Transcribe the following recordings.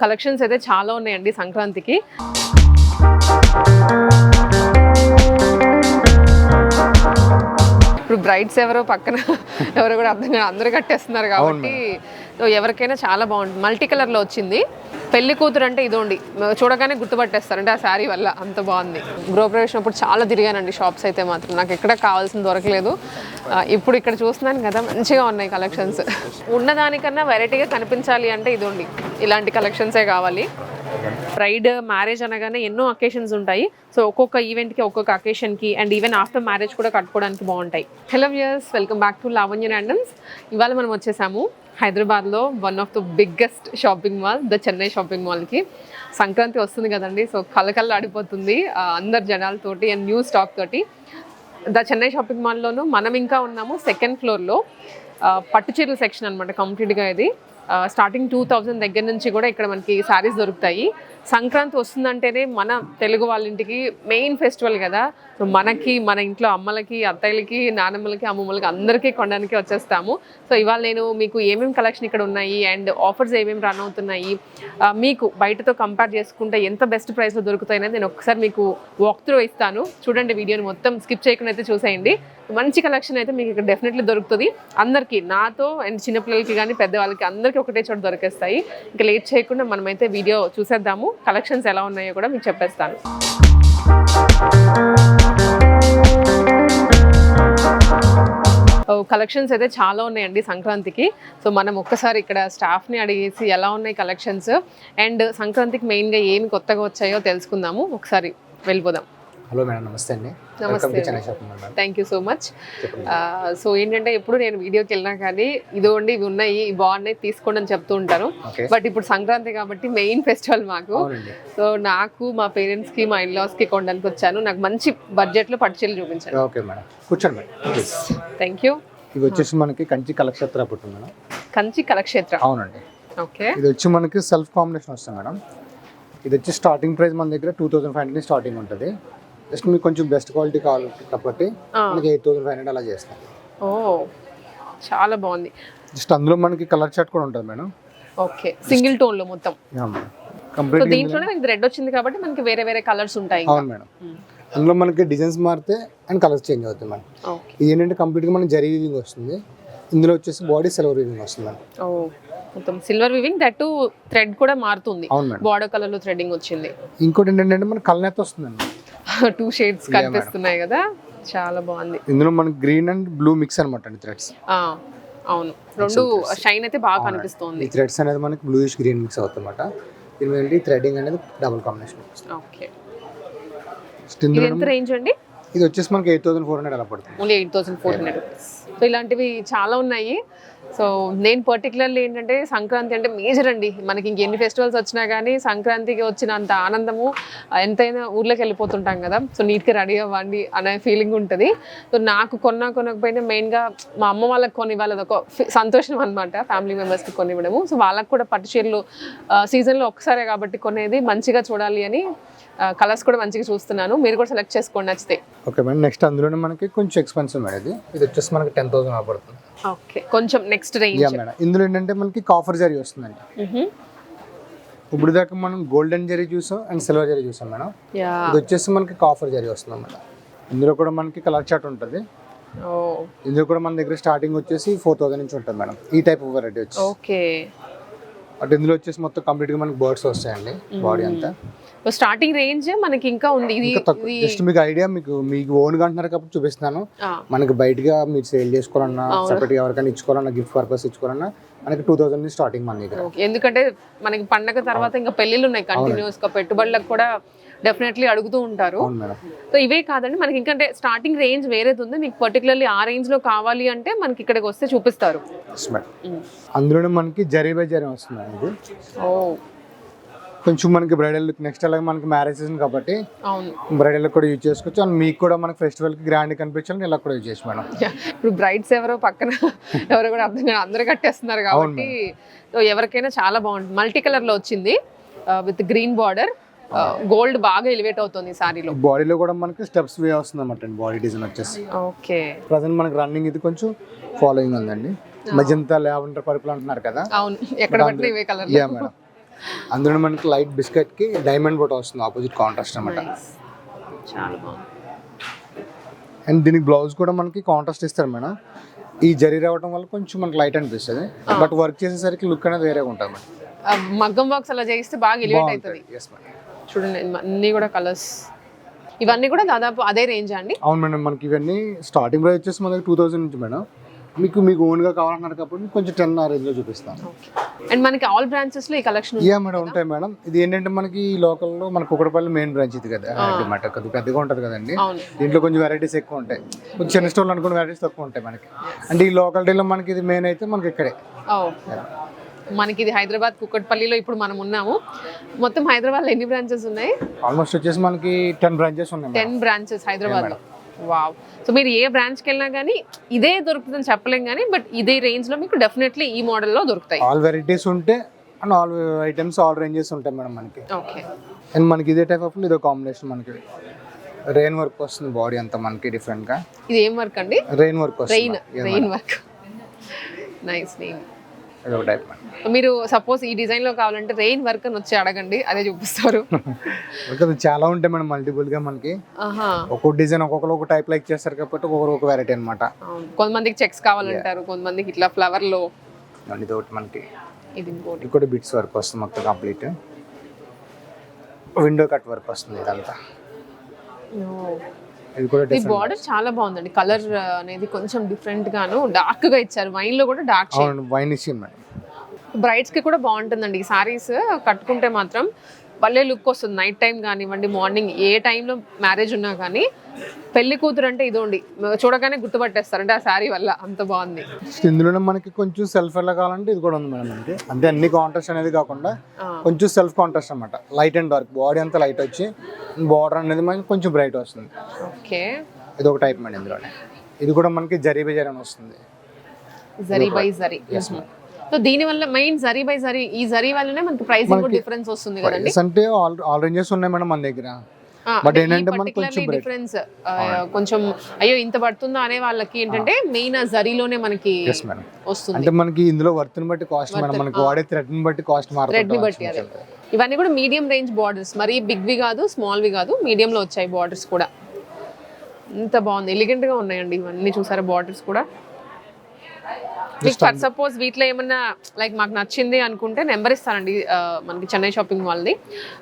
Collections అయితే చాలా ఉన్నాయండి సంక్రాంతికి. ఇప్పుడు బ్రైడ్స్ ఎవరో పక్కన ఎవరో కూడా అర్థం కాదు. అందరూ కట్టేస్తున్నారు కాబట్టి సో ఎవరికైనా చాలా బాగుంటుంది. మల్టీ కలర్లో వచ్చింది. పెళ్ళి కూతురు అంటే ఇదోండి. చూడగానే గుర్తుపట్టేస్తారు. అంటే ఆ శారీ వల్ల అంత బాగుంది. గృహప్రవేశం అప్పుడు చాలా తిరిగానండి షాప్స్ అయితే మాత్రం. నాకు ఎక్కడ కావాల్సింది దొరకలేదు. ఇప్పుడు ఇక్కడ చూస్తున్నాను కదా మంచిగా ఉన్నాయి కలెక్షన్స్. ఉన్నదానికన్నా వెరైటీగా కనిపించాలి అంటే ఇదోండి. ఇలాంటి కలెక్షన్సే కావాలి. బ్రైడ్ మ్యారేజ్ అనగానే ఎన్నో అకేషన్స్ ఉంటాయి. సో ఒక్కొక్క ఈవెంట్కి ఒక్కొక్క అకేషన్కి అండ్ ఈవెన్ ఆఫ్టర్ మ్యారేజ్ కూడా కట్టుకోవడానికి బాగుంటాయి. Hello viewers welcome back to Lavanya Nandan's ఇవాళ మనం వచ్చేసాము. హైదరాబాద్లో one of the biggest shopping mall the Chennai shopping మాల్కి. సంక్రాంతి వస్తుంది కదండి సో కలకల్లా ఆడిపోతుంది అందరు జనాలతోటి అండ్ న్యూ స్టాక్ తోటి. ద చెన్నై షాపింగ్ మాల్లోనూ మనం ఇంకా ఉన్నాము సెకండ్ ఫ్లోర్లో పట్టుచీరల సెక్షన్ అనమాట కంప్లీట్గా ఇది. స్టార్టింగ్ టూ థౌజండ్ దగ్గర నుంచి కూడా ఇక్కడ మనకి శారీస్ దొరుకుతాయి. సంక్రాంతి వస్తుందంటేనే మన తెలుగు వాళ్ళ ఇంటికి మెయిన్ ఫెస్టివల్ కదా. సో మనకి మన ఇంట్లో అమ్మలకి అత్తయ్యలకి నానమ్మలకి అమ్మమ్మలకి అందరికీ కొనడానికి వచ్చేస్తాము. సో ఇవాళ నేను మీకు ఏమేమి కలెక్షన్ ఇక్కడ ఉన్నాయి అండ్ ఆఫర్స్ ఏమేమి రన్ అవుతున్నాయి మీకు బయటతో కంపేర్ చేసుకుంటే ఎంత బెస్ట్ ప్రైస్లో దొరుకుతాయి అనేది నేను ఒకసారి మీకు వాక్ త్రూ ఇస్తాను. చూడండి వీడియోని మొత్తం స్కిప్ చేయకుండా అయితే చూసేయండి. మంచి కలెక్షన్ అయితే మీకు ఇక్కడ డెఫినెట్లీ దొరుకుతుంది. అందరికీ నాతో అండ్ చిన్నపిల్లలకి కానీ పెద్దవాళ్ళకి అందరికీ ఒకటే చోట దొరికేస్తాయి. ఇంకా లేట్ చేయకుండా మనమైతే వీడియో చూసేద్దాము. కలెక్షన్స్ ఎలా ఉన్నాయో కూడా మీకు చెప్పేస్తాను. కలెక్షన్స్ అయితే చాలా ఉన్నాయండి సంక్రాంతికి. సో మనం ఒక్కసారి ఇక్కడ స్టాఫ్ని అడిగేసి ఎలా ఉన్నాయి కలెక్షన్స్? అండ్ సంక్రాంతికి మెయిన్గా ఏమి కొత్తగా వచ్చాయో తెలుసుకుందాము. ఒకసారి వెళ్ళిపోదాం. హలో మేడం నమస్తే అండి. Thank you so much so ఏంటంటే ఎప్పుడు నేను వీడియోకి వెళ్ళినా కానీ ఇదిగోండి ఇవి ఉన్నాయి ఇవి బాగున్నాయి తీసుకోండి అని చెప్తూ ఉంటాను బట్ ఇప్పుడు సంక్రాంతి కాబట్టి మెయిన్ ఫెస్టివల్ మాకు. సో నాకు మా పేరెంట్స్కి మా ఇన్లాస్కి కొనడానికి వచ్చాను. నాకు మంచి బడ్జెట్లో పట్టుచీరలు చూపించాను ఓకే మేడం. కూర్చోండి థ్యాంక్ యూ ఇవి వచ్చేసి మనకి కంచి కలక్షేత్ర పుట్టింది మేడం. కంచి కళక్షేత్ర అవునండి. ఓకే ఇది వచ్చి మనకి సెల్ఫ్ కాంబినేషన్ వస్తుంది మేడం. ఇది వచ్చి స్టార్టింగ్ ప్రైస్ మన దగ్గర two thousand five hundred starting ఉంటుంది. జస్ట్ మీకు కొంచెం బెస్ట్ క్వాలిటీ కావాలి కాబట్టి మనకి ఎయిట్ థౌసండ్ ఫైవ్ హండ్రెడ్ అలా చేస్తాం. ఓ చాలా బాగుంది. జస్ట్ అందులో మనకి కలర్ చార్ట్ కూడా ఉంటుంది మేడం. ఓకే సింగిల్ టోన్లో మొత్తం. కంప్లీట్ దీంట్లోనే మనకి రెడ్ వచ్చింది కాబట్టి మనకి వేరే వేరే కలర్స్ ఉంటాయి అవును మేడం. అందులో మనకి డిజైన్స్ మారితే అండ్ కలర్స్ చేంజ్ అవుతాయి మేడం. ఓకే. ఇది ఏంటంటే కంప్లీట్గా మనకి జరీ వీవింగ్ వస్తుంది. ఇందులో వచ్చేసి బాడీ సిల్వర్ వీవింగ్ వస్తుంది మేడం. ఓ మొత్తం silver weaving that to thread కూడా మారుతుంది. బార్డర్ కలర్లో థ్రెడ్డింగ్ వచ్చింది. ఇంకోటి ఏంటంటే మనకి కలనేత వస్తుందండి. టూ షేడ్స్ కనిపిస్తున్నాయి కదా. చాలా బాగుంది. ఇందులో మనకి గ్రీన్ అండ్ బ్లూ మిక్స్ అనమాట అండి థ్రెడ్స్ ఆ, అవును. రెండు షైన్ అయితే బాగా కనిపిస్తుంది. థ్రెడ్స్ అనేది మనకి బ్లూయిష్ గ్రీన్ మిక్స్ అవుతుంది అనమాట దీని ఏంటి థ్రెడింగ్ అనేది డబుల్ కాంబినేషన్ ఓకే ఎంత రేంజ్ అండి? ఇది వచ్చేసి మనకి ఎయిట్ థౌసండ్ ఫోర్ హండ్రెడ్ అలా పడుతుంది. Only eight thousand four hundred so ఇలాంటివి చాలా ఉన్నాయి. సో నేను పర్టికులర్లీ ఏంటంటే సంక్రాంతి అంటే మేజర్ అండి. మనకి ఇంకెన్ని ఫెస్టివల్స్ వచ్చినా కానీ సంక్రాంతికి వచ్చినంత ఆనందము ఎంతైనా ఊర్లోకి వెళ్ళిపోతుంటాం కదా. సో నీట్గా రెడీ అవ్వండి అనే ఫీలింగ్ ఉంటుంది. సో నాకు కొన్నా కొనకపోయినా మెయిన్గా మా అమ్మ వాళ్ళకి కొని వాళ్ళది ఒక సంతోషం అనమాట ఫ్యామిలీ మెంబర్స్కి కొనివ్వడము. సో వాళ్ళకి కూడా పట్టు చీరలు సీజన్లో ఒక్కసారే కాబట్టి కొనేది మంచిగా చూడాలి అని కలర్స్ కూడా మంచిగా చూస్తున్నాను. మీరు కూడా సెలెక్ట్ చేసుకోండి నచ్చితే. Okay madam. నెక్స్ట్ అందులోనే మనకి కొంచెం ఎక్స్పెన్సివ్ మేడం ఇది. ఇది వచ్చేసి మనకి టెన్ థౌసండ్ పడుతుంది ఓకే. కొంచెం నెక్స్ట్ రేంజ్ మేడం. ఇందులో ఏంటంటే మనకి కాఫర్ జరీ వస్తుందండి. ఇప్పుడు దాకా మనం గోల్డెన్ జరీ చూసాం అండ్ సిల్వర్ జరీ చూసాం మేడం. ఇది వచ్చేసి మనకి కాఫర్ జరీ వస్తుంది మేడం. ఇందులో కూడా మనకి కలర్ చార్ట్ ఉంటుంది. ఇందులో కూడా మన దగ్గర స్టార్టింగ్ వచ్చేసి ఫోర్ థౌసండ్ నుంచి ఉంటుంది మేడం. ఈ టైప్ ఆఫ్ వెరైటీ వచ్చి ఓకే అటు ఇందులో వచ్చేసి మొత్తం కంప్లీట్గా మనకి బర్డ్స్ వస్తాయండి బాడీ అంతా. స్టార్టింగ్ రేంజ్ మనకి ఇంకా ఉంది. ఇది జస్ట్ మీకు ఐడియా మీకు మీకు ఓన్గా అంటున్నారు కాబట్టి చూపిస్తున్నాను. ఆ, మనకి బయటగా మీరు సేల్ చేసుకోవాలన్నా సెపరేట్గా ఎవరికైనా ఇచ్చుకోవాలన్నా గిఫ్ట్ పర్పస్ ఇచ్చుకోవాలన్నా మనకి టూ థౌసండ్ నుంచి స్టార్టింగ్ మన దగ్గర ఎందుకంటే మనకి పండగ తర్వాత ఇంకా పెళ్ళిళ్ళు ఉన్నాయి. కంటిన్యూస్గా పెట్టుబడులకు కూడా డెఫినెట్లీ అడుగుతూ ఉంటారు. సో ఇవే కాదండి. మనకి ఇంకంటే స్టార్టింగ్ రేంజ్ వేరేది ఉంది. మీకు పర్టికులర్లీ ఆ రేంజ్లో కావాలి అంటే మనకి ఇక్కడికి వస్తే చూపిస్తారు. అందులోనే మనకి జరీ బై జరీ వస్తుంది కొంచెం మనకి బ్రైడల్ లుక్ నెక్స్ట్ అలాగే మనకి మ్యారేజ్ సీజన్ కాబట్టి అవును. బ్రైడల్ కూడా యూజ్ చేసుకోవచ్చు. అండ్ మీకు కూడా మనకి ఫెస్టివల్కి గ్రాండ్ కనిపించాలని ఇలా కూడా యూజ్ చేసి మేడం. ఇప్పుడు బ్రైడ్స్ ఎవరో పక్కన ఎవరో కూడా అర్థం కాదు అందరూ కట్టేస్తున్నారు కాబట్టి ఎవరికైనా చాలా బాగుంటుంది. మల్టీ కలర్లో వచ్చింది విత్ గ్రీన్ బార్డర్ గోల్డ్ బాగా ఎలివేట్ అవుతుంది సారీలో బాడీలో కూడా మనకి స్టెప్స్ వే వస్తుంది అనమాట బాడీ డిజైన్ వచ్చేసి. ఓకే. ప్రజెంట్ మనకి రన్నింగ్ ఇది కొంచెం ఫాలోయింగ్ ఉందండి. మజంతా లావెండర్ పర్పుల్ అంటున్నారు కదా. అవును ఎక్కడ పట్టిన ఇవే కలర్ యా మేడం. అందులో మనకి లైట్ బిస్కెట్కి డైమండ్ బోట్ వస్తుంది ఆపోజిట్ కాంట్రాస్ట్ అనమాట. చాలా బాగుంది. అండ్ దీనికి బ్లౌజ్ కూడా మనకి కాంట్రాస్ట్ ఇస్తారు మేడం. ఈ జరీ రావడం వల్ల కొంచెం మనకి లైట్ అనిపిస్తుంది. బట్ వర్క్ చేసేసరికి లుక్ అనేది వేరేగా ఉంటుంది మేడం. మగ్గం బాక్స్ అలా చేయిస్తే బాగా ఎలివేట్ అవుతుంది. చూడండి అన్నీ కూడా కలర్స్. ఇవన్నీ కూడా దాదాపు అదే రేంజ్ అండి? అవును మేడం మనకి ఇవన్నీ స్టార్టింగ్ ప్రైస్ వచ్చేసి మన దగ్గర టూ థౌసండ్ నుంచి మేడం. మీకు మీకు ఓన్గా కావాలన్నారు కాబట్టి కొంచెం టెన్ ఆ రేంజ్లో చూపిస్తాను. అండ్ మనకి ఆల్ బ్రాంచెస్లో ఈ కలెక్షన్ యా మేడం ఉంటాయి మేడం ఇది ఏంటంటే మనకి ఈ లోకల్లో మన కుక్కడపల్లి మెయిన్ బ్రాంచ్ ఇది కదా. మాట. కొద్దిగా పెద్దగా ఉంటుంది కదండి. దీంట్లో కొంచెం వెరైటీస్ ఎక్కువ ఉంటాయి. కొంచెం చిన్న స్టోర్లు అనుకున్న వెరైటీస్ తక్కువ ఉంటాయి మనకి. అంటే ఈ లోకాలిటీలో మనకి ఇది మెయిన్ అయితే మనకి ఇక్కడే. ఓ మనకి ఇది హైదరాబాద్ కుక్కట్పల్లిలో ఇప్పుడు మనం ఉన్నాము. మొత్తం హైదరాబాద్లో ఎన్ని బ్రాంచెస్ ఉన్నాయి? ఆల్మోస్ట్ వచ్చేసి మనకి టెన్ బ్రాంచెస్ ఉన్నాయి టెన్ బ్రాంచెస్ హైదరాబాద్లో వావ్. సో మీరు ఏ బ్రాంచ్కి వెళ్ళినా కానీ ఇదే దొరుకుతుందని చెప్పలేం కానీ బట్ ఇదే రేంజ్లో మీకు డెఫినెట్లీ ఈ మోడల్లో దొరుకుతాయి. ఆల్ వెరైటీస్ ఉంటే and all items all ranges ఉంటాయి మేడం మనకి. ఓకే. అండ్ మనకి ఇదే టైప్ ఆఫ్ ఇదో కాంబినేషన్ మనకి. రెయిన్ వర్క్ వస్తుంది బాడీ అంతా మనకి డిఫరెంట్గా. ఇది ఏం వర్క్ అండి? Rain work rain rain work nice name type మీరు సపోజ్ ఈ డిజైన్లో కావాలంటే రెయిన్ వర్క్ అని వచ్చి అడగండి అదే చూపిస్తారు. అది చాలా ఉంటాయి మేడం మల్టిపుల్గా మనకి. ఒక్కొక్క డిజైన్ ఒక్కొక్కరు ఒక టైప్ లైక్ చేస్తారు కాబట్టి ఒక్కొక్కరు ఒక వెరైటీ అనమాట కొంతమందికి చెక్స్ కావాలంటారు కొంతమందికి ఇట్లా ఫ్లవర్లో. ఇది ఒకటి మనకి ఇది ఇంకోటి. ఇది కూడా బిట్స్ వర్క్ వస్తుంది మొత్తం కంప్లీట్ విండో కట్ వర్క్ వస్తుంది ఇదంతా. ఇది కూడా ఈ బార్డర్ చాలా బాగుందండి. కలర్ అనేది కొంచెం డిఫరెంట్ గాను డార్క్గా ఇచ్చారు. వైన్లో కూడా డార్క్ వైన్ ఇచ్చింది బ్రైడ్స్కి కూడా బాగుంటుందండి ఈ సారీస్ కట్టుకుంటే మాత్రం భలే లుక్ వస్తుంది. నైట్ టైం కానివ్వండి మార్నింగ్ ఏ టైంలో మ్యారేజ్ ఉన్నా కానీ పెళ్ళి కూతురు అంటే ఇదోండి. చూడగానే గుర్తుపట్టేస్తారు. అంటే ఆ శారీ వల్ల అంత బాగుంది. ఇందులోనే మనకి కొంచెం సెల్ఫ్ ఎలా కావాలంటే ఇది కూడా ఉంది మేడం మనకి. అంటే అన్ని కాంట్రాస్ట్ అనేది కాకుండా. కొంచెం సెల్ఫ్ కాంట్రాస్ట్ అనమాట లైట్ అండ్ డార్క్ బాడీ అంతా లైట్ వచ్చి బార్డర్ అనేది మనకి కొంచెం బ్రైట్ వస్తుంది. ఓకే. ఇది ఒక టైప్ మేడం ఇందులోనే. ఇది కూడా మనకి జరీ బజార్ అని వస్తుంది. జరీ బై జరీ. సో దీని వల్ల మెయిన్ జరీ బై జరీ ఈ జరీ వల్లనే మనకి ప్రైసింగ్ డిఫరెన్స్ వస్తుంది కదండి. అంటే ఆల్ ఆల్ రేంజెస్ ఉన్నాయి మేడం మన దగ్గర. But ఏంటంటే మనకి కొంచెం. డిఫరెన్స్ కొంచెం అయ్యో ఇంత పడుతుందా అనే వాళ్ళకి ఏంటంటే మెయిన్ ఆ జరీలోనే మనకి వస్తుంది. అంటే మనకి ఇందులో వర్త్ని బట్టి కాస్ట్ మేడం మనకి వాడే థ్రెడ్ని బట్టి కాస్ట్ని బట్టి మారుతుంది ఇవన్నీ కూడా మీడియం రేంజ్ బార్డర్స్ మరీ బిగ్ వి కాదు స్మాల్ వి కాదు మీడియం లో వచ్చాయి బార్డర్స్ కూడా. ఇంత బాగుంది. ఎలిగెంట్గా ఉన్నాయండి ఇవన్నీ చూసారా బార్డర్స్ కూడా? మీకు ఫర్ సపోజ్ వీటిలో ఏమన్నా లైక్ మాకు నచ్చింది అనుకుంటే నెంబర్ ఇస్తానండి మనకి చెన్నై షాపింగ్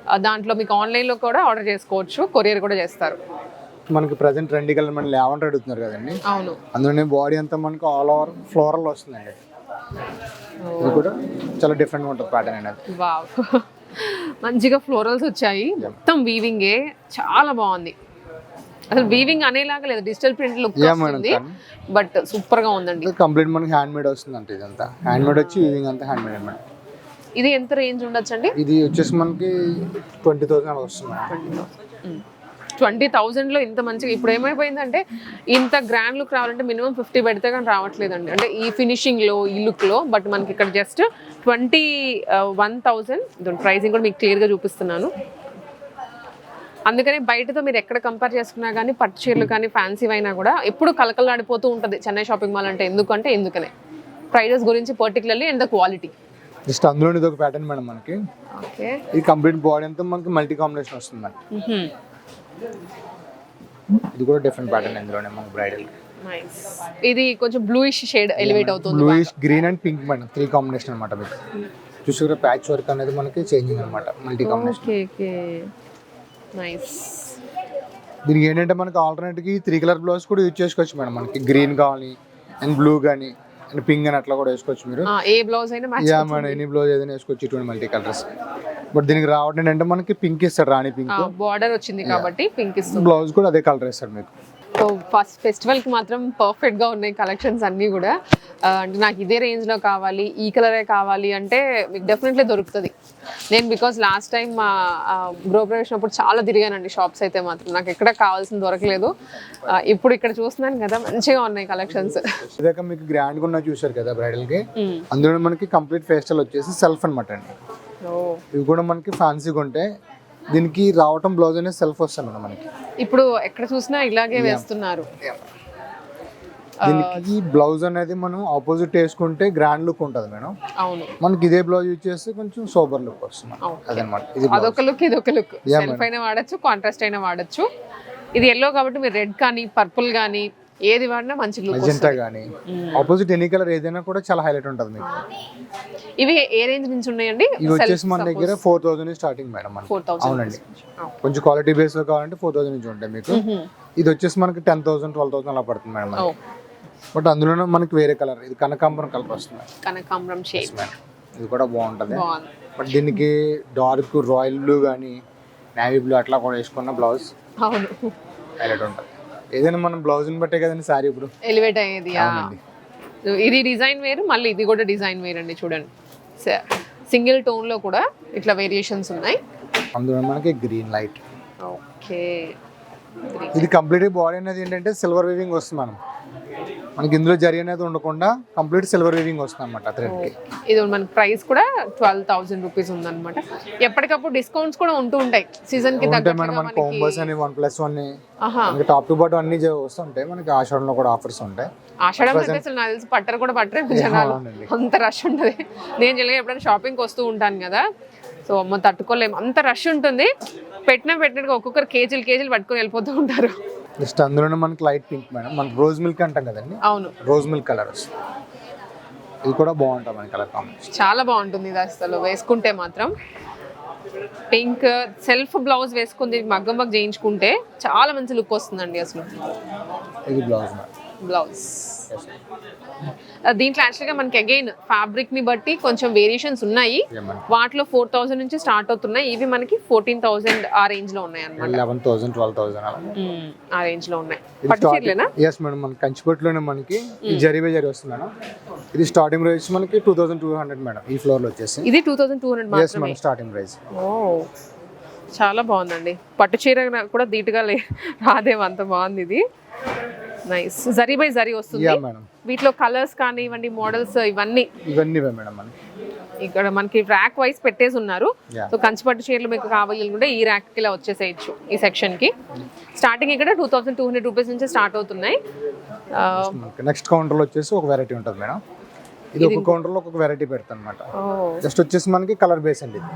ఆ, దాంట్లో మీకు ఆన్లైన్లో కూడా ఆర్డర్ చేసుకోవచ్చు కొరియర్ కూడా చేస్తారు. మనకి ప్రజెంట్ రెండు కలర్ మన లెవెన్ అడుగుతున్నారు కదండి. అవును. అందులోనే బాడీ అంతా మనకి ఆల్ ఓవర్ ఫ్లోరల్ వస్తుందండి. ఇది కూడా చాలా డిఫరెంట్ ఉంటుంది ప్యాటర్న్ అనేది. వావ్. మంచిగా ఫ్లోరల్స్ వచ్చాయి. మొత్తం వీవింగే చాలా బాగుంది. అసలు వీవింగ్ అనేలాగా లేదు. డిజిటల్ ప్రింట్ లుక్ వస్తుంది. బట్ సూపర్గా ఉందండి. కంప్లీట్ మనకి హ్యాండ్ మేడ్ వస్తుంది అంటే ఇదంతా. హ్యాండ్ మేడ్ వచ్చి వీవింగ్ అంతా హ్యాండ్ మేడ్ అనమాట ఇది ఎంత రేంజ్ ఉండొచ్చండి? ఇది వచ్చేసి మనకి ట్వంటీ థౌసండ్ వస్తుంది. ట్వంటీ థౌజండ్లో ఇంత మంచిగా ఇప్పుడు ఏమైపోయిందంటే ఇంత గ్రాండ్ లుక్ రావాలంటే మినిమం ఫిఫ్టీ పెడితే కానీ రావట్లేదండి. అంటే ఈ ఫినిషింగ్లో ఈ లుక్లో బట్ మనకి ఇక్కడ just twenty one thousand pricing కూడా మీకు క్లియర్గా చూపిస్తున్నాను. అందుకని బయటతో మీరు ఎక్కడ కంపేర్ చేసుకున్నా కానీ పట్టు చీరలు కానీ ఫ్యాన్సీ అయినా కూడా ఎప్పుడు కలకలాడిపోతూ ఉంటుంది. చెన్నై షాపింగ్ మాల్ అంటే ఎందుకంటే ఎందుకనే. ప్రైజెస్ గురించి particularly and the quality just అందులో ఇది ఒక ప్యాటర్న్ మేడం మనకి. ఓకే. ఇది కంప్లీట్ బాడీ అంతా మనకి మల్టీ కాంబినేషన్ వస్తుంది మేడం ఇది కూడా డిఫరెంట్ ప్యాటర్న్ ఇందులోనే మనకి బ్రైడల్ నైస్ ఇది కొంచెం బ్లూయిష్ షేడ్ ఎలివేట్ అవుతుంది bluish green and pink madam. Three combination అనమాట మీకు. చూసుకుంటే ప్యాచ్ వర్క్ అనేది మనకి చేంజింగ్ అనమాట multi combination okay okay. Nice దీనికి ఏంటంటే మనకి ఆల్టర్నేట్కి త్రీ కలర్ బ్లౌజ్ కూడా యూజ్ చేసుకోవచ్చు మేడం మనకి. గ్రీన్ కావాలి అండ్ బ్లూ కానీ అండ్ పింక్ అని అట్లా కూడా వేసుకోవచ్చు మీరు. ఏ బ్లౌజ్ అయినా యా మేడం ఎనీ బ్లౌజ్ ఏదైనా వేసుకోవచ్చు ఇటువంటి మల్టీ కలర్స్ బట్ దీనికి రావడం ఏంటంటే మనకి పింక్ ఇస్తాడు రాణి పింక్ బార్డర్ వచ్చింది కాబట్టి పింక్ ఇస్తుంది. బ్లౌజ్ కూడా అదే కలర్ ఇస్తాడు మీకు. సో ఫస్ట్ ఫెస్టివల్కి మాత్రం పర్ఫెక్ట్గా ఉన్నాయి కలెక్షన్స్ అన్నీ కూడా. అంటే నాకు ఇదే రేంజ్లో కావాలి ఈ కలరే కావాలి అంటే మీకు డెఫినెట్లీ దొరుకుతుంది. నేను బికాస్ లాస్ట్ టైం మా గృహ ప్రవేశినప్పుడు చాలా తిరిగానండి షాప్స్ అయితే మాత్రం. నాకు ఎక్కడ కావాల్సింది దొరకలేదు. ఇప్పుడు ఇక్కడ చూస్తున్నాను కదా మంచిగా ఉన్నాయి కలెక్షన్స్. ఇదాక మీకు గ్రాండ్గా ఉన్న చూసారు కదా బ్రైడల్కి? అందులో మనకి కంప్లీట్ ఫేస్టల్ వచ్చేసి సెల్ఫ్ అనమాట అండి. ఇవి కూడా మనకి ఫ్యాన్సీగా ఉంటాయి దీనికి రావటం బ్లౌజ్ అనేది సెల్ఫ్ వస్తుంది మేడం మనకి. ఇప్పుడు ఎక్కడ చూసినా ఇలాగే వేస్తున్నారు. దీనికి బ్లౌజ్ అనేది మనం ఆపోజిట్ వేసుకుంటే గ్రాండ్ లుక్ ఉంటుంది మేడం. అవును. మనకి ఇదే బ్లౌజ్ యూజ్ చేస్తే కొంచెం సోబర్ లుక్ వస్తుంది. అదనమాట. ఇది అదొక లుక్ ఇదొక లుక్ సెల్ఫ్ అయినా వాడచ్చు కాంట్రాస్ట్ అయినా వాడచ్చు. ఇది ఎల్లో కాబట్టి మీరు రెడ్ కానీ పర్పుల్ కానీ ఏది వాడినా మంచి మెజెంటా కానీ ఆపోజిట్ ఎనీ కలర్ ఏదైనా కూడా చాలా హైలైట్ ఉంటుంది మీకు. ఇవి ఏ రేంజ్ నుంచి ఉన్నాయండి? ఇవి వచ్చేసి మన దగ్గర ఫోర్ థౌసండ్ స్టార్టింగ్ మేడం అవునండి. కొంచెం క్వాలిటీ బేస్లో కావాలంటే ఫోర్ థౌసండ్ నుంచి ఉంటాయి మీకు. ఇది వచ్చేసి మనకి టెన్ థౌసండ్ ట్వెల్వ్ థౌసండ్ అలా పడుతుంది మేడం. బట్ అందులోనే మనకి వేరే కలర్ ఇది కనకాంబరం కలర్ వస్తుంది. కనకాంబరం షేప్ మేడం ఇది కూడా బాగుంటది. బట్ దీనికి డార్క్ రాయల్ బ్లూ కానీ నేవీ బ్లూ అట్లా కూడా వేసుకున్న బ్లౌజ్ అవును. హైలైట్ ఉంటుంది. ఏదైనా మనం బ్లౌజ్ని బట్టే కదండి సారీ ఇప్పుడు. ఎలివేట్ అయ్యేది. ఇది డిజైన్ వేరు మళ్ళీ ఇది కూడా డిజైన్ వేరు అండి చూడండి సింగిల్ టోన్లో కూడా ఇట్లా వేరియేషన్స్ ఉన్నాయి. అందులో మనకి గ్రీన్ లైట్ ఓకే ఇది కంప్లీట్ బాడీ అనేది ఏంటంటే సిల్వర్ వీవింగ్ వస్తుంది మనం మనకి ఇందులో జరి అనేది ఉండకుండా కంప్లీట్ సిల్వర్ వీవింగ్ వస్తుంది అనమాట థ్రెడ్కి. ఇది మన ప్రైస్ కూడా ట్వెల్వ్ థౌసండ్ రూపీస్ ఉందన్నమాట. ఎప్పటికప్పుడు డిస్కౌంట్స్ కూడా ఉంటూ ఉంటాయి. సీజన్కి తగ్గట్టుగా మనం మన మనకి కోంబోస్ అని వన్ ప్లస్ వన్ మనకి టాప్ టు బాటం అన్ని వస్తుంటాయి. మనకి ఆషాఢంలో కూడా ఆఫర్స్ ఉంటాయి. ఆషాఢం అయితే అసలు నాకు తెలిసి పట్టరు కూడా పట్టరు జనాలు. అంత రష్ ఉంటుంది. నేను జనరల్గా ఎప్పుడైనా షాపింగ్కి వస్తూ ఉంటాను కదా. సో అమ్మ తట్టుకోలేము అంత రష్ ఉంటుంది. పెట్టిన పెట్టినట్టుగా ఒక్కొక్కరు కేజీలు కేజీలు పట్టుకొని వెళ్ళిపోతూ ఉంటారు. జస్ట్ అందులోనే మనకి లైట్ పింక్ మేడం. మనకి రోజ్ మిల్క్ అంటాం కదండి? అవును. రోజ్ మిల్క్ కలర్ వస్తుంది. ఇది కూడా బాగుంటుంది మన కలర్ కాంబినేషన్. చాలా బాగుంటుంది ఇది అసలు. వేసుకుంటే మాత్రం పింక్ సెల్ఫ్ బ్లౌజ్ వేసుకుంది మగ్గం మగ్గ చేయించుకుంటే చాలా మంచి లుక్ వస్తుందండి అసలు. ఇది బ్లౌజ్ బ్లౌజ్. దీంట్లో యాక్చువల్గా మనకి అగైన్ ఫ్యాబ్రిక్ని బట్టి కొంచెం వేరియేషన్స్ ఉన్నాయి. వాటిలో ఫోర్ థౌసండ్ నుంచి స్టార్ట్ అవుతున్నాయి. ఇవి మనకి ఫోర్టీన్ థౌసండ్ ఆ రేంజ్లో ఉన్నాయి అన్నమాట లెవెన్ థౌసండ్ ట్వెల్వ్ థౌసండ్. ఆ రేంజ్లో ఉన్నాయి. పట్టు చీరలేనా? ఎస్ మేడం మన కంచిపట్టులోనే మనకి ఈ జరీ వస్తుంది మేడం ఇది స్టార్టింగ్ ప్రైస్ మనకి two thousand two hundred madam ఈ ఫ్లోర్లో వచ్చేసి. ఇది టూ థౌసండ్ టూ హండ్రెడ్ మాత్రమే. మేడం స్టార్టింగ్ ప్రైస్ ఓ చాలా బాగుందండి. పట్టు చీర కూడా ధీటుగా లే రాదేమో అంత బాగుంది ఇది. నైస్ జరీ బై జరీ వస్తుంది. మేడం వీటిలో కలర్స్ కానివ్వండి మోడల్స్ ఇవన్నీ. ఇవన్నీ ఇవే మేడం మనకి ఇక్కడ మనకి ర్యాక్ వైస్ పెట్టేసి ఉన్నారు. సో కంచిపట్టు చీరలు మీకు కావాలి అనుకుంటే ఈ ర్యాక్ ఇలా వచ్చేసేయచ్చు ఈ సెక్షన్కి. స్టార్టింగ్ ఇక్కడ two thousand two hundred rupees నుంచి స్టార్ట్ అవుతున్నాయి. నెక్స్ట్ కౌంటర్లో వచ్చేసి ఒక వెరైటీ ఉంటుంది మేడం ఇది ఒక కౌంటర్లో ఒక వెరైటీ పెడతాం అనమాట జస్ట్ వచ్చేసి మనకి కలర్ బేస్ అండి ఇది.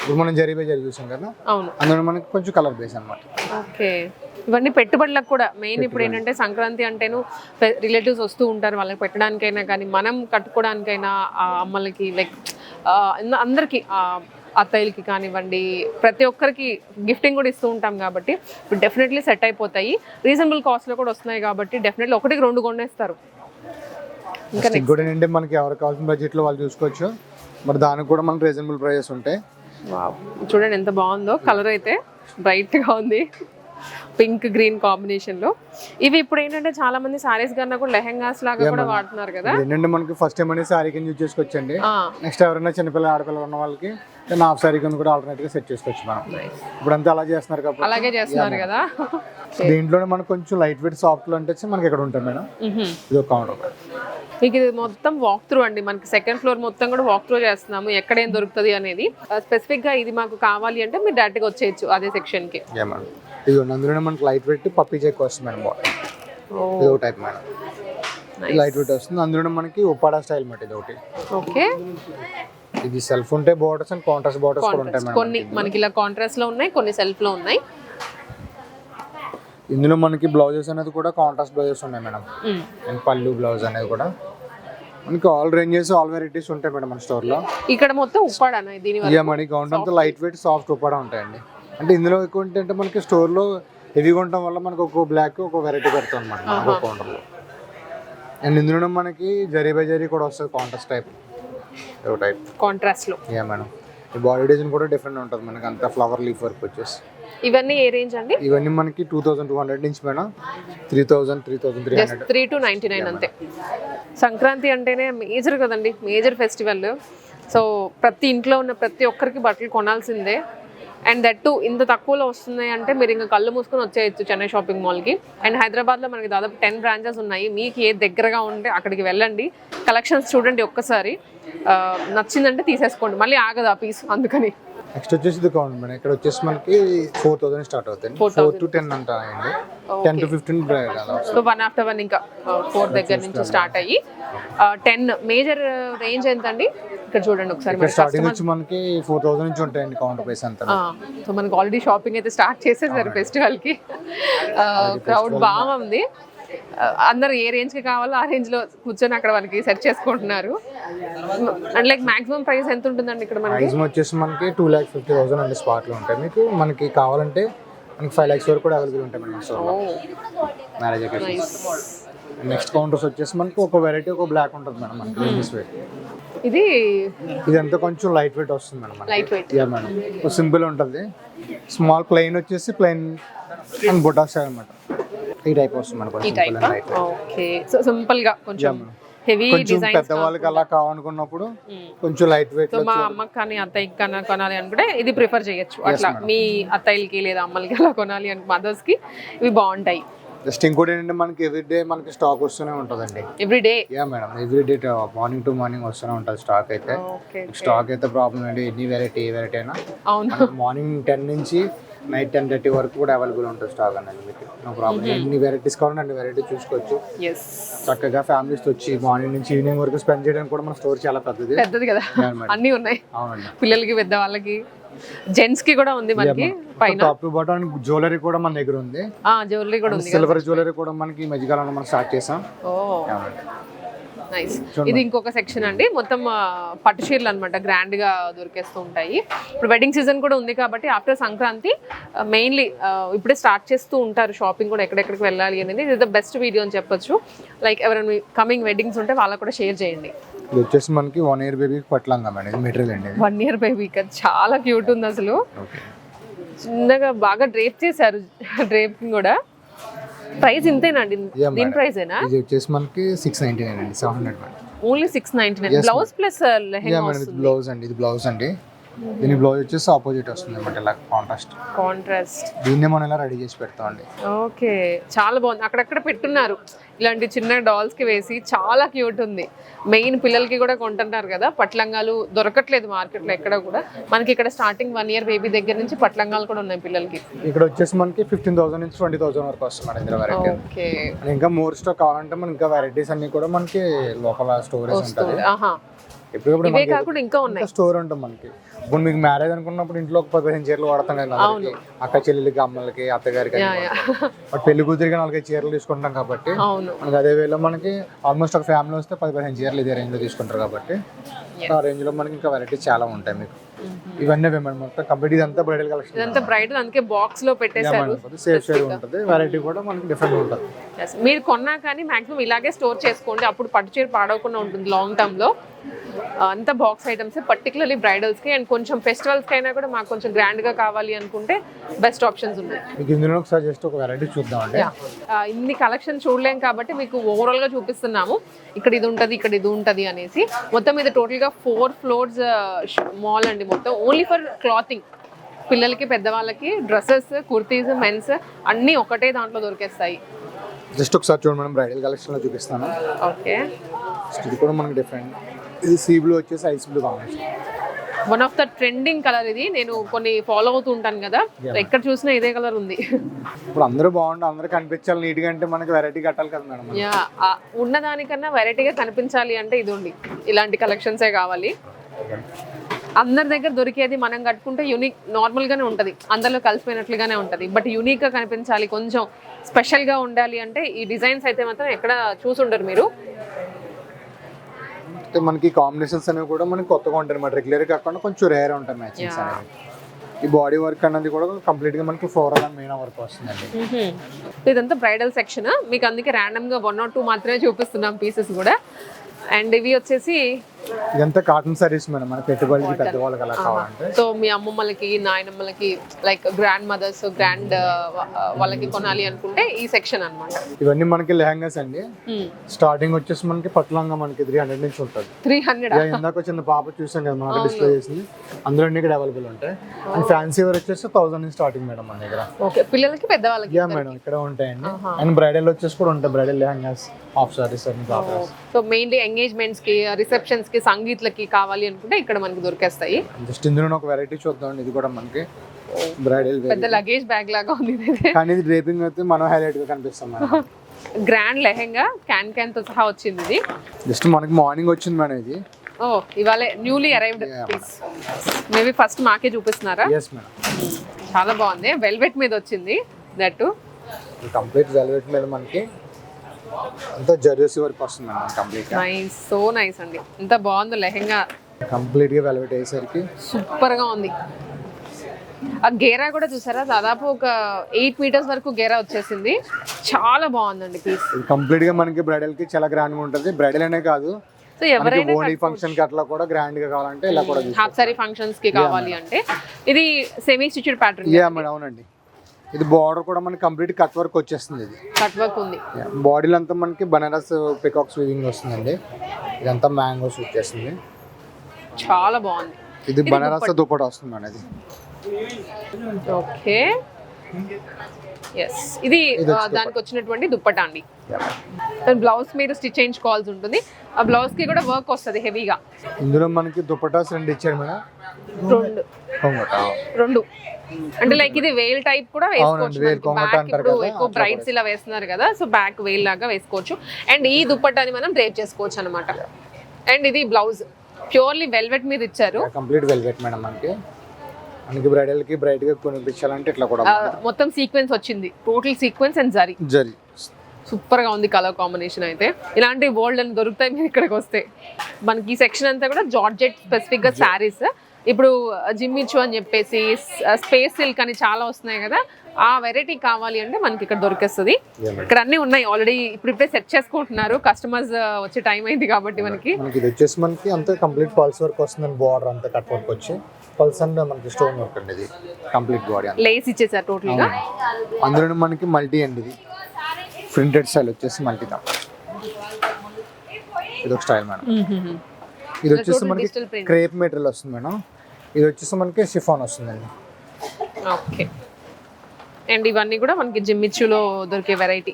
ఇప్పుడు మనం జరీ బై జరీ చూసాం కదా. అవును. అందులో మనకి కొంచెం కలర్ బేస్ అనమాట ఓకే ఇవన్నీ పెట్టుబడులకు కూడా మెయిన్ ఇప్పుడు ఏంటంటే సంక్రాంతి అంటేను రిలేటివ్స్ వస్తూ ఉంటారు వాళ్ళకి పెట్టడానికైనా కానీ మనం కట్టుకోవడానికైనా అమ్మలకి లైక్ అందరికి అత్తయ్యలకి కానివ్వండి ప్రతి ఒక్కరికి గిఫ్టింగ్ కూడా ఇస్తూ ఉంటాం కాబట్టి ఇప్పుడు డెఫినెట్లీ సెట్ అయిపోతాయి. రీజనబుల్ కాస్ట్లో కూడా వస్తున్నాయి కాబట్టి డెఫినెట్లీ ఒకటికి రెండు కొనేస్తారు. ఇంకా కూడా మనకి ఎవరికి కావాల్సిన బడ్జెట్లో వాళ్ళు చూసుకోవచ్చు. మరి దానికి కూడా మనకి రీజనబుల్ ప్రైజెస్ ఉంటాయి. చూడండి ఎంత బాగుందో కలర్ అయితే బ్రైట్గా ఉంది. పింక్ గ్రీన్ కాంబినేషన్లో. ఇవి ఇప్పుడు ఏంటంటే చాలా మంది సారీస్ కన్నా కూడా లెహెంగాస్ లాగా కూడా వాడుతున్నారు కదా. ఏంటంటే మనకి ఫస్ట్ టైం అనేది శారీ కింద యూజ్ చేసుకోవచ్చండి. నెక్స్ట్ ఎవరైనా చిన్నపిల్ల ఆడపిల్ల ఉన్న వాళ్ళకి హాఫ్ శారీ కింద కూడా ఆల్టర్నేట్గా సెట్ చేసుకోవచ్చు మనం. ఇప్పుడు అంతా అలా చేస్తున్నారు కాబట్టి అలాగే చేస్తున్నారు కదా. దీంట్లోనే మనకు కొంచెం లైట్ వెయిట్ సాఫ్ట్ అంటే వచ్చి మనకి ఇక్కడ ఉంటాయి మేడం. ఇది ఒక కౌంటర్ మీకు ఇది మొత్తం వాక్ త్రూ అండి. మనకి సెకండ్ ఫ్లోర్ మొత్తం కూడా వాక్ త్రూ చేస్తున్నాము. ఎక్కడ ఏం దొరుకుతుంది అనేది. స్పెసిఫిక్గా ఇది మాకు కావాలి అంటే మీరు డైరెక్ట్గా వచ్చేయచ్చు అదే సెక్షన్కి. ఇది అందులోనే మనకి లైట్ వెయిట్ పప్పీ చెక్ వస్తుంది మేడం బాడీ ఇది ఒక టైప్ మేడం లైట్ వెయిట్ వస్తుంది. అందులోనే మనకి ఉప్పాడా స్టైల్ మాట ఇది ఒకటి ఓకే. ఇది సెల్ఫ్ ఉంటే బోర్డర్స్ అండ్ కాంట్రాస్ట్ బోర్డర్స్ కూడా ఉంటాయి మేడం కొన్ని మనకి ఇలా కాంట్రాస్ట్లో ఉన్నాయి కొన్ని సెల్ఫ్లో ఉన్నాయి. ఇందులో మనకి బ్లౌజెస్ అనేది కూడా కాంట్రాస్ట్ బ్లౌజెస్ ఉన్నాయి మేడం. అండ్ పళ్ళు బ్లౌజ్ అనేది కూడా. మనకి ఆల్ రేంజెస్ ఆల్ వెరైటీస్ ఉంటాయి మేడం మన స్టోర్లో ఇక్కడ మొత్తం ఉప్పాడనా దీని మనకి కౌంట్ అంతా లైట్ వెయిట్ సాఫ్ట్ ఉప్పాడా ఉంటాయండి. అంటే ఇందులో ఎక్కువ ఏంటంటే మనకి స్టోర్లో హెవీగా ఉండటం వల్ల మనకి ఒక్కో బ్లాక్ ఒక వెరైటీ పెడతాం అనమాట ఒక్కో కౌంటర్లో అండ్ ఇందులోనే మనకి జరీ బై జరీ కూడా వస్తుంది కాంట్రాస్ట్ టైప్ టైప్ కాంట్రాస్ట్లో. యా మేడం ఈ బాడీ డిజైన్ కూడా డిఫరెంట్ ఉంటుంది మనకి అంతా ఫ్లవర్ లీఫ్ వర్క్ వచ్చేసి. ఇవన్నీ ఏ రేంజ్ అండి? ఇవన్నీ మనకి టూ థౌసండ్ టూ హండ్రెడ్ నుంచి madam three thousand three thousand three hundred three to ninety nine అంతే. సంక్రాంతి అంటేనే మేజర్ కదండి మేజర్ ఫెస్టివల్ సో ప్రతి ఇంట్లో ఉన్న ప్రతి ఒక్కరికి బట్టలు కొనాల్సిందే. అండ్ దట్ టు ఇంత తక్కువలో వస్తున్నాయి అంటే మీరు ఇంకా కళ్ళు మూసుకొని వచ్చేయచ్చు చెన్నై షాపింగ్ మాల్కి. అండ్ హైదరాబాద్లో మనకి దాదాపు టెన్ బ్రాంచెస్ ఉన్నాయి. మీకు ఏ దగ్గరగా ఉంటే అక్కడికి వెళ్ళండి. కలెక్షన్స్ చూడండి ఒక్కసారి. నచ్చిందంటే తీసేసుకోండి. మళ్ళీ ఆగదు ఆ పీస్ అందుకని. నెక్స్ట్ వచ్చేసి ఇది కౌంట్ మేడం. ఇక్కడ వచ్చేసి మనకి four thousand start 4,000. Four to ten అంటాయండి ten to fifteen so one after one ఇంకా ఫోర్ దగ్గర నుంచి స్టార్ట్ అయ్యి టెన్ మేజర్ రేంజ్ ఎంత అండి ఇక్కడ చూడండి ఒకసారి స్టార్టింగ్ వచ్చి మనకి ఫోర్ థౌసండ్ నుంచి ఉంటాయండి కౌంటర్ ప్రైస్ అంతా. సో మనకు ఆల్రెడీ షాపింగ్ అయితే స్టార్ట్ చేసేసారు ఫెస్టివల్కి. క్రౌడ్ బాగా ఉంది. ఆ, అందరు ఏ రేంజ్కి కావాలో ఆ రేంజ్లో కూర్చొని అక్కడ మనకి సెట్ చేసుకుంటున్నారు. అండ్ లైక్ మాక్సిమం ప్రైస్ ఎంత ఉంటుందండి ఇక్కడ మనకి? ప్రైస్ వచ్చేసి మనకి టూ ల్యాక్ ఫిఫ్టీ థౌసండ్ అండి స్పాట్లో ఉంటాయి. మీకు మనకి కావాలంటే మనకి ఫైవ్ ల్యాక్స్ వరకు కూడా అవైలబుల్ ఉంటాయి మేడం స్టోర్లో మ్యారేజ్ అకేషన్స్ నెక్స్ట్ కౌంటర్స్ వచ్చేసి మనకి ఒక వెరైటీ ఒక బ్లాక్ ఉంటుంది మేడం మనకి లేడీస్ వెయిట్ ఇది ఇదంతా కొంచెం లైట్ వెయిట్ వస్తుంది madam light weight yeah madam. Simple ఉంటుంది. స్మాల్ ప్లెయిన్ వచ్చేసి ప్లెయిన్ అండ్ బొటాక్స్ అనమాట ఈ టైప్ వస్తుంది మనకు ఈ సింపుల్ టైప్? ఓకే. సో సింపుల్గా కొంచెం హెవీ కొంచెం డిజైన్స్ పెద్దవాళ్ళకి అలా కావాలనుకున్నప్పుడు కొంచెం లైట్ వెయిట్ సో మా అమ్మకి కానీ అత్తయ్యకి కానీ కొనాలి అనుకుంటే ఇది ప్రిఫర్ చేయొచ్చు. అట్లా మీ అత్తయ్యకి లేదా అమ్మలకి అలా కొనాలి అని మదర్స్కి ఇవి బాగుంటాయి. జస్ట్ ఇంకోటి ఏంటంటే మనకి ఎవ్రీడే మనకి స్టాక్ వస్తూనే ఉంటుందండి. Every day yeah madam everyday morning to morning వస్తూనే ఉంటుంది స్టాక్ అయితే. స్టాక్ అయితే ప్రాబ్లం అండి ఎన్ని వెరైటీ ఏ వెరైటీ అయినా అవును. మార్నింగ్ టెన్ నుంచి నైట్ టెన్ థర్టీ వరకు కూడా అవైలబుల్ ఉంటుంది స్టాక్ అనేది మీకు. నో ప్రాబ్లం ఎన్ని వెరైటీస్ కావాలంటే అన్ని వెరైటీ చూసుకోవచ్చు. చక్కగా ఫ్యామిలీస్ వచ్చి మార్నింగ్ నుంచి ఈవినింగ్ వరకు స్పెండ్ చేయడానికి కూడా మన స్టోర్ చాలా పెద్దది. పెద్దది కదా. అన్నీ ఉన్నాయి. అవునండి. పిల్లలకి పెద్ద వాళ్ళకి జెంట్స్కి కూడా ఉంది మనకి పైన. టాప్ టు బాటమ్ జ్యువెలరీ కూడా మన దగ్గర ఉంది. ఆ జ్యువెలరీ కూడా ఉంది సిల్వర్ జ్యువెలరీ కూడా మనకి ఈ మధ్యకాలంలో మనం స్టార్ట్ చేసాం. ఓ. నైస్ ఇది ఇంకొక సెక్షన్ అండి. మొత్తం పట్టు చీరలు అనమాట గ్రాండ్గా దొరికేస్తూ ఉంటాయి. ఇప్పుడు వెడ్డింగ్ సీజన్ కూడా ఉంది కాబట్టి ఆఫ్టర్ సంక్రాంతి మెయిన్లీ ఇప్పుడే స్టార్ట్ చేస్తూ ఉంటారు. షాపింగ్ కూడా ఎక్కడెక్కడికి వెళ్ళాలి అనేది ఇది ద బెస్ట్ వీడియో అని చెప్పొచ్చు. లైక్ ఎవరైనా కమింగ్ వెడ్డింగ్స్ ఉంటే వాళ్ళకు కూడా షేర్ చేయండి. ఇది వచ్చేసి మనకి వన్ ఇయర్ బేబీ పట్లంగా మేడం ఇది మెటీరియల్ అండి వన్ ఇయర్ బేబీ చాలా క్యూట్ ఉంది అసలు. చిన్నగా బాగా డ్రేప్ చేశారు డ్రేపింగ్ కూడా. ప్రైస్ ఇంతేనండి Yeah, దీని madam. ప్రైసేనా ఇది వచ్చేసి మనకి సిక్స్ నైన్టీ నైన్ అండి seven hundred madam only six ninety nine blouse plus lehenga madam ఇది బ్లౌజ్ అండి ఇది బ్లౌజ్ అండి. దీని బ్లౌజ్ వచ్చేసి ఆపోజిట్ వస్తుంది అనమాట ఇలా కాంట్రాస్ట్ కాంట్రాస్ట్ దీన్నే మనం ఇలా రెడీ చేసి పెడతామండి. ఓకే చాలా బాగుంది. అక్కడక్కడ పెట్టున్నారు. ఇలాంటి చిన్న డాల్స్కి వేసి చాలా క్యూట్ ఉంది. మెయిన్ పిల్లలకి కూడా కొంటున్నారు కదా పట్లంగాలు దొరకట్లేదు మార్కెట్లో ఎక్కడ కూడా. మనకి ఇక్కడ స్టార్టింగ్ వన్ ఇయర్ బేబీ దగ్గర నుంచి పట్లంగాలు కూడా ఉన్నాయి పిల్లలకి. ఇక్కడ వచ్చేసి మనకి ఫిఫ్టీన్ థౌసండ్ నుంచి ట్వంటీ థౌసండ్ వరకు వస్తుంది ఇందులో వెరైటీ ఓకే. ఇంకా మోర్ స్టాక్ కావాలంటే మనకి ఇంకా వెరైటీస్ అన్ని కూడా మనకి లోపల స్టోరేజ్ ఉంటుంది ఇవే కాకుండా ఇంకా ఉన్నాయి. స్టోర్ ఉంటుంది మనకి. ఇప్పుడు మీకు మ్యారేజ్ అనుకున్నప్పుడు ఇంట్లో ఒక పదిహేను చీరలు వాడతాం కదా అందరికీ. అక్క చెల్లెలకి అమ్మలకి అత్తగారికి. బట్ పెళ్ళి కూతురికి నాలుగైదు చీరలు తీసుకుంటాం కాబట్టి మనకి అదే వేలో మనకి ఆల్మోస్ట్ ఒక ఫ్యామిలీ వస్తే పది పదిహేను చీరలు ఇదే రేంజ్లో తీసుకుంటారు కాబట్టి ఆ రేంజ్లో మనకి ఇంకా వెరైటీస్ చాలా ఉంటాయి మీకు. ఇవన్నీ మేడం మొత్తం కంప్లీట్ ఇదంతా బ్రైడల్ కలెక్షన్ ఇదంతా బ్రైట్ అందుకే బాక్స్లో పెట్టేశారు. సేఫ్ షేడ్ ఉంటుంది. వెరైటీ కూడా మనకి డిఫరెంట్ ఉంటుంది. మీరు కొన్నా కానీ మాక్సిమం ఇలాగే స్టోర్ చేసుకోండి. అప్పుడు పట్టు చీర పాడవకుండా ఉంటుంది లాంగ్ టర్మ్లో. ఆ, అంతా బాక్స్ ఐటమ్స్ పర్టికులర్లీ బ్రైడల్స్కి. అండ్ కొంచెం ఫెస్టివల్స్కి అయినా కూడా మాకు కొంచెం గ్రాండ్గా కావాలి అనుకుంటే బెస్ట్ ఆప్షన్స్ ఉన్నాయి. మీకు ఇందులో ఒకసారి జస్ట్ ఒక వెరైటీ చూద్దామండి. ఆ, ఇన్ని కలెక్షన్ చూడలేం కాబట్టి మీకు ఓవరాల్గా చూపిస్తున్నాము. ఇక్కడ ఇది ఉంటది ఇక్కడ ఇది ఉంటది అనేసి. మొత్తం ఇది టోటల్గా ఫోర్ ఫ్లోర్స్ మాల్ అండి మొత్తం. ఓన్లీ ఫర్ క్లాతింగ్ పిల్లలకి పెద్దవాళ్ళకి డ్రెస్సెస్ కుర్తీస్ మెన్స్ అన్నీ ఒకటే దాంట్లో దొరికేస్తాయి. జస్ట్ ఒకసారి చూడండి మేడం బ్రైడల్ కలెక్షన్లో చూపిస్తాను. ఓకే. ఇది కూడా మనకి డిఫరెంట్. ఇది సీ బ్లూ వచ్చేసి ice blue combination. One of the trending colour ఇది. నేను కొన్ని ఫాలో అవుతూ ఉంటాను కదా. ఎక్కడ చూసినా ఇదే కలర్ ఉంది. ఇప్పుడు అందరూ బాగుండి అందరూ కనిపించాలి నీట్గా అంటే మనకి వెరైటీ కట్టాలి కదా మేడం. యా ఉన్నదానికన్నా వెరైటీగా కనిపించాలి అంటే ఇది ఉంది. ఇలాంటి కలెక్షన్సే కావాలి. అందరి దగ్గర దొరికేది మనం కట్టుకుంటే యూనిక్ నార్మల్గానే ఉంటుంది. అందరిలో కలిసిపోయినట్లుగానే ఉంటుంది. బట్ యూనిక్గా కనిపించాలి కొంచెం స్పెషల్గా ఉండాలి అంటే ఈ డిజైన్స్ అయితే మాత్రం ఎక్కడ చూసుండరు మీరు. అంటే మనకి కాంబినేషన్స్ అనేవి కూడా మనకి కొత్తగా ఉంటాయి అన్నమాట. రెగ్యులర్ కాకుండా కొంచెం రేర్ ఉంటాయి మ్యాచింగ్స్. అనేవి. ఈ బాడీ వర్క్ అన్నది కూడా కంప్లీట్గా మనకి ఫ్లోరల్ అండ్ మెయిన్ వర్క్ వస్తుందండి. ఇదంతా బ్రైడల్ సెక్షన్ మీకు అందుకే ర్యాండమ్గా వన్ ఆర్ టూ మాత్రమే చూపిస్తున్నాం పీసెస్ కూడా. అండ్ ఇవి వచ్చేసి ఇదంతా కాటన్ సారీస్ మేడం మన పెట్టుబడికి పెద్దవాళ్ళకి అలా కావాలంటే. సో మీ అమ్మమ్మలకి నాయనమ్మలకి లైక్ గ్రాండ్ మదర్స్ గ్రాండ్ వాళ్ళకి కొనాలి అనుకుంటే ఈ సెక్షన్ అన్నమాట. ఇవన్నీ మనకి లెహంగాస్ అండి. స్టార్టింగ్ వచ్చేసి మనకి పట్లంగా మనకి త్రీ హండ్రెడ్ నుంచి ఉంటుంది. త్రీ హండ్రెడ్ ఇందాక చిన్న పాప చూసాం కదా మనకి డిస్ప్లే చేసింది. అందులో అన్ని ఇక్కడ అవైలబుల్ ఉంటాయి. అండ్ ఫ్యాన్సీ వేర్ వచ్చేసి థౌసండ్ నుంచి స్టార్టింగ్ మేడం మన దగ్గర. ఓకే పిల్లలకి పెద్దవాళ్ళకి యా మేడం ఇక్కడ ఉంటాయండి. అండ్ బ్రైడల్ వచ్చేసి కూడా ఉంటాయి. బ్రైడల్ లెహంగాస్ హాఫ్ సారీస్ అన్ని సో మెయిన్లీ ఎంగేజ్మెంట్స్కి రిసెప్షన్స్కి కి సంగీత్లకి కావాలి అనుకుంటే ఇక్కడ మనకి దొరికేస్తాయి. జస్ట్ ఇందులో ఒక వెరైటీ చూద్దాం ఇది కూడా మనకి బ్రైడల్ పెద్ద లగేజ్ బ్యాగ్ లాగా ఉంది కానీ ఇది డ్రేపింగ్ అయితే మనం హైలైట్గా కనిపిస్తాం గ్రాండ్ లెహెంగా క్యాన్ క్యాన్తో సహా వచ్చింది ఇది. జస్ట్ మనకి మార్నింగ్ వచ్చింది మేడం ఇది. ఓ ఇవాళ newly arrived piece maybe first మాకే చూపిస్తున్నారా? Yes madam. చాలా బాగుంది. వెల్వెట్ మీద వచ్చింది దట్ కంప్లీట్ వెల్వెట్ మీద మనకి అంతా జర్జెస్ వరకు వస్తుంది madam complete nice so nice అండి. ఎంత బాగుంది లెహెంగా. కంప్లీట్గా వెల్వెట్ అయ్యేసరికి సూపర్గా ఉంది. ఆ గేరా కూడా చూసారా? దాదాపు ఒక ఎయిట్ మీటర్స్ వరకు గేరా వచ్చేసింది. చాలా బాగుందండి పీస్ కంప్లీట్గా మనకి బ్రైడల్కి చాలా గ్రాండ్గా ఉంటుంది. బ్రైడల్ అనే కాదు. సో ఎవరైనా ఓన్లీ ఫంక్షన్కి అట్లా కూడా గ్రాండ్గా కావాలంటే ఇలా కూడా హాఫ్ సారీ ఫంక్షన్స్కి కావాలి అంటే. ఇది semi stitched pattern yeah madam అవునండి. ఇది బార్డర్ కూడా మనకి కంప్లీట్ కట్ వర్క్ వచ్చేస్తుంది ఇది. కట్ వర్క్ ఉంది. బాడీలో అంతా మనకి బనారస్ పికాక్స్ వీవింగ్ వస్తుందండి. ఇదంతా మ్యాంగోస్ వచ్చేస్తుంది చాలా బాగుంది. ఇది బనారస్ దుప్పట. వస్తుంది మేడం ఇది ఓకే ఎస్ ఇది దానికి వచ్చినటువంటి దుప్పటా అండి. బ్లౌజ్ మీరు స్టిచ్ చేయించుకోవాల్సి ఉంటుంది. ఆ బ్లౌజ్కి కూడా వర్క్ వస్తుంది హెవీగా ఇందులో మనకి దుప్పటాస్ రెండు ఇచ్చారు మేడం. రెండు. రెండు. అంటే లైక్ ఇది వేల్ టైప్ కూడా వేసుకోవచ్చు ఎక్కువ బ్రైడ్స్ ఇలా వేస్తున్నారు కదా సో బ్యాక్ వేల్ లాగా వేసుకోవచ్చు. అండ్ ఈ దుప్పట్టాని మనం డ్రేప్ చేసుకోవచ్చు అనమాట అండ్ ఇది బ్లౌజ్ ప్యూర్లీ వెల్వెట్ మీద ఇచ్చారు. కంప్లీట్ వెల్వెట్ మేడం మనకి. మనకి బ్రైడల్కి బ్రైట్గా కొనిపించాలంటే ఇట్లా కూడా మొత్తం సీక్వెన్స్ వచ్చింది. టోటల్ సీక్వెన్స్ అండ్ జరీ జరి సూపర్గా ఉంది కలర్ కాంబినేషన్ అయితే. ఇలాంటి బోల్డ్ అని దొరుకుతాయి మీరు ఇక్కడికి వస్తే. మనకి ఈ సెక్షన్ అంతా కూడా జార్జెట్ స్పెసిఫిక్గా శారీస్ ఇప్పుడు జిమ్మిచ్చు అని చెప్పేసి స్పేస్ సిల్క్ అని చాలా వస్తున్నాయి కదా ఆ వెరైటీ కావాలి అంటే మనకి ఇక్కడ దొరికేస్తుంది. ఇక్కడ అన్ని ఉన్నాయి ఆల్రెడీ ఇప్పుడు ఇప్పుడే సెట్ చేసుకుంటున్నారు. కస్టమర్స్ వచ్చే టైం అయింది కాబట్టి మనకి. మనకి ఇది వచ్చేసి మనకి అంతా కంప్లీట్ పల్స్ వర్క్ వస్తుందండి బార్డర్ అంతా కట్ వర్క్ వచ్చి పల్స్ అండ్ మనకి స్టోన్ వర్క్ అండి ఇది. కంప్లీట్ బాడీ లేస్ ఇచ్చేసారు టోటల్గా? అందులో మనకి మల్టీ అండి ఇది. ప్రింటెడ్ స్టైల్ వచ్చేసి మల్టీ దా. ఇది ఒక స్టైల్ మేడం ఇది వచ్చేసి మనకి. క్రేప్ మెటీరియల్ వస్తుంది మేడం ఇది వచ్చేసి మనకి షిఫాన్ వస్తుందండి. ఓకే. అండ్ ఇవన్నీ కూడా మనకి జిమ్మిచ్చులో దొరికే వెరైటీ.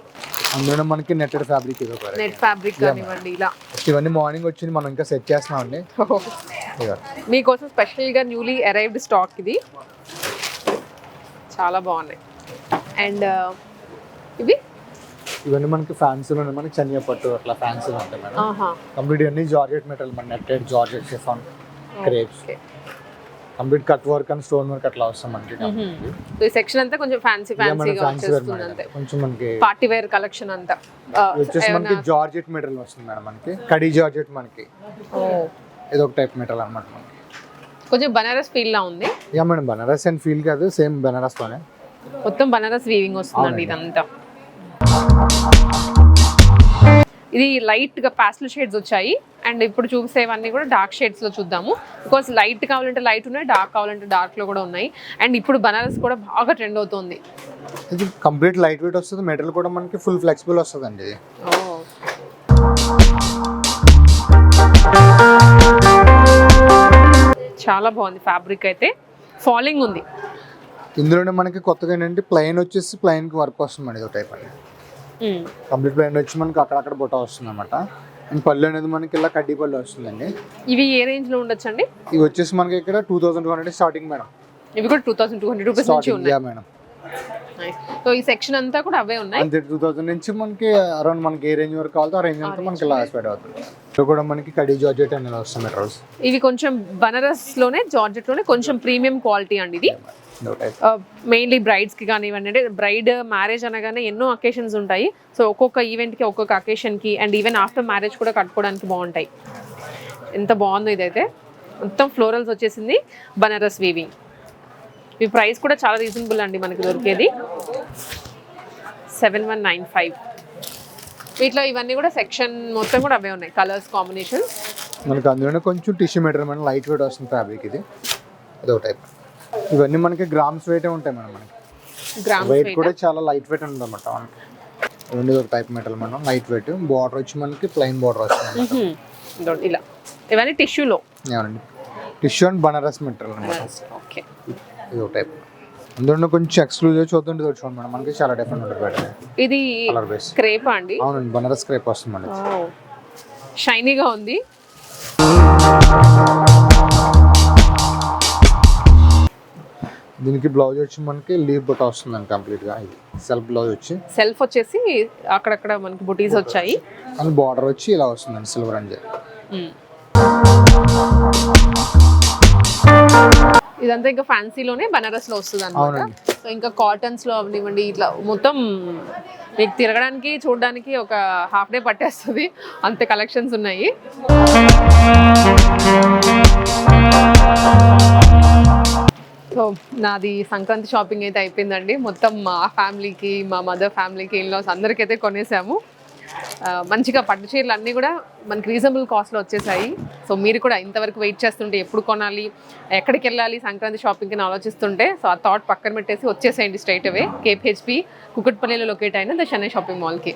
అందులో మనకి నెట్టెడ్ ఫ్యాబ్రిక్ ఇది ఒక నెట్ ఫ్యాబ్రిక్ కానివ్వండి ఇలా. ఇవన్నీ మార్నింగ్ వచ్చింది మనం ఇంకా సెట్ చేస్తున్నాం అండి ఇదిగో. మీకోసం స్పెషల్గా న్యూలీ అరైవ్డ్ స్టాక్ ఇది. చాలా బాగున్నాయి. అండ్ ఇవి? ఇవన్నీ మనకి ఫ్యాన్సీలో ఉన్నాయి మనకి చనియా పట్టు అట్లా ఫ్యాన్సీలో ఉంటాయి మేడం. కంప్లీట్ ఇవన్నీ జార్జెట్ మెటీరియల్ మన netted georgette chiffon crepes. Complete cut work and stone work అట్లా వస్తాం మనకి సెక్షన్ అంతా కొంచెం ఫ్యాన్సీ ఫ్యాన్సీగా వచ్చేస్తుంది. అంతే. కొంచెం మనకి పార్టీ వేర్ కలెక్షన్ అంతా. ఇది వచ్చేసి మనకి జార్జెట్ మెటీరియల్ వస్తుంది మేడం మనకి. కడీ జార్జెట్ మనకి. ఇది ఒక టైప్ మెటీరియల్ అనమాట మనకి. కొంచెం బనారస్ ఫీల్ లా ఉంది. Yeah madam Banaras and feel కాదు సేమ్ బనారస్ తోనే. మొత్తం బనారస్ వీవింగ్ వస్తుందండి ఇదంతా. ఇది లైట్గా పాస్టల్ షేడ్స్ వచ్చాయి. అండ్ ఇప్పుడు చూసేవన్నీ కూడా డార్క్ షేడ్స్లో చూద్దాము. బికాస్ లైట్ కావాలంటే లైట్ ఉన్నాయి డార్క్ కావాలంటే డార్క్లో కూడా ఉన్నాయి. అండ్ ఇప్పుడు బనారస్ కూడా బాగా ట్రెండ్ అవుతుంది. ఇది కంప్లీట్ లైట్ వెయిట్ వస్తుంది మెటీరియల్ కూడా మనకి ఫుల్ ఫ్లెక్సిబుల్ వస్తుంది అండి ఇది ఓ చాలా బాగుంది ఫ్యాబ్రిక్ అయితే. ఫాలింగ్ ఉంది. ఇందులోనే మనకి కొత్తగా ఏంటంటే ప్లెయిన్ వచ్చేసి ప్లెయిన్కి వర్క్ వస్తుంది ఇది టైప్ అండి. కంప్లీట్ ప్లెయిన్ వచ్చి మనకి అక్కడక్కడ బుట్ట వస్తుంది అనమాట అండ్ పళ్ళు అనేది మనకి ఇలా కడ్డీ పళ్ళు వస్తుందండి. ఇవి ఏ రేంజ్లో ఉండొచ్చండి? ఇవి వచ్చేసి మనకి ఇక్కడ two thousand two hundred starting madam. ఇవి కూడా two thousand two hundred rupees నుంచి ఉన్నాయి. మేడం. సో ఈ సెక్షన్ అంతా కూడా అవే ఉన్నాయి? అంతే టూ థౌసండ్ నుంచి మనకి అరౌండ్ మనకి ఏ రేంజ్ వరకు కావాలో ఆ రేంజ్ అంతా మనకి ఇలా స్పెడ్ అవుతుంది. ఇది కూడా మనకి కడీ జార్జెట్ అనేది వస్తుంది మెటీరియల్స్ ఇవి కొంచెం బనారస్లోనే జార్జెట్లోనే కొంచెం ప్రీమియం క్వాలిటీ అండి ఇది. మెయిన్లీ బ్రైడ్స్కి కానివ్వండి అంటే బ్రైడ్ మ్యారేజ్ అనగానే ఎన్నో అకేషన్స్ ఉంటాయి. సో ఒక్కొక్క ఈవెంట్కి ఒక్కొక్క అకేషన్కి అండ్ ఈవెన్ ఆఫ్టర్ మ్యారేజ్ కూడా కట్టుకోవడానికి బాగుంటాయి. ఎంత బాగుందో ఇదైతే. మొత్తం ఫ్లోరల్స్ వచ్చేసింది. బనారస్ వీవింగ్ ఈ ప్రైస్ కూడా చాలా రీజనబుల్ అండి మనకి దొరికేది. సెవెన్ వన్ నైన్ ఫైవ్ వీటిలో ఇవన్నీ కూడా సెక్షన్ మొత్తం కూడా అవే ఉన్నాయి కలర్స్ కాంబినేషన్ మనకి అందులోనే కొంచెం టిష్యూ మెటీరియల్ మన లైట్ వెయిట్ వస్తుంది ఫ్యాబ్రిక్ ఇది. అదొక టైప్ ఇవన్నీ మనకి గ్రామ్స్ వెయిట్ ఉంటాయి మేడం మనకి. వెయిట్ కూడా చాలా లైట్ వెయిట్ ఉంటుంది అనమాట మనకి. ఇవన్నీ ఒక టైప్ మెటీరియల్ మనం లైట్ వెయిట్ బార్డర్ వచ్చి మనకి ప్లెయిన్ బార్డర్ వస్తుంది ఇలా. ఇవన్నీ టిష్యూలో ఏమండి టిష్యూ అండ్ బనారస్ మెటీరియల్ అనమాట ఓకే ఇది ఒక టైప్ అందులో కొంచెం ఎక్స్క్లూజివ్ చూద్దండి చూడండి మేడం. మనకి చాలా డిఫరెంట్ ఉంటుంది బయట ఇది కలర్ బేస్ క్రేపా అండి? అవునండి బనారస్ క్రేప్ వస్తుంది మనకి. షైనీగా ఉంది. దీనికి బ్లౌజ్ వచ్చి మనకి లీవ్ బుట్ట వస్తుందండి కంప్లీట్గా ఇది సెల్ఫ్ బ్లౌజ్ వచ్చి. సెల్ఫ్ వచ్చేసి అక్కడక్కడ మనకి బుటీస్ వచ్చాయి. అండ్ బార్డర్ వచ్చి ఇలా వస్తుందండి సిల్వర్ అండ్. ఇదంతా ఇంకా ఫ్యాన్సీలోనే బనారస్లో వస్తుంది అనమాట. సో ఇంకా కాటన్స్లో అవనివ్వండి ఇట్లా మొత్తం మీకు తిరగడానికి చూడడానికి ఒక హాఫ్ డే పట్టేస్తుంది. అంత కలెక్షన్స్ ఉన్నాయి. సో నాది సంక్రాంతి షాపింగ్ అయితే అయిపోయిందండి. మొత్తం మా ఫ్యామిలీకి మా మదర్ ఫ్యామిలీకి ఇన్లాస్ అందరికైతే కొనేసాము. మంచిగా పట్టు చీరలు అన్నీ కూడా మనకి రీజనబుల్ కాస్ట్లో వచ్చేసాయి. సో మీరు కూడా ఇంతవరకు వెయిట్ చేస్తుంటే ఎప్పుడు కొనాలి ఎక్కడికి వెళ్ళాలి సంక్రాంతి షాపింగ్కి ఆలోచిస్తుంటే సో ఆ థాట్ పక్కన పెట్టేసి వచ్చేసేయండి స్ట్రైట్ అవే. కేపీహెచ్పి కుకట్పల్లిలో లొకేట్ అయిన ద చెన్నై షాపింగ్ మాల్కి.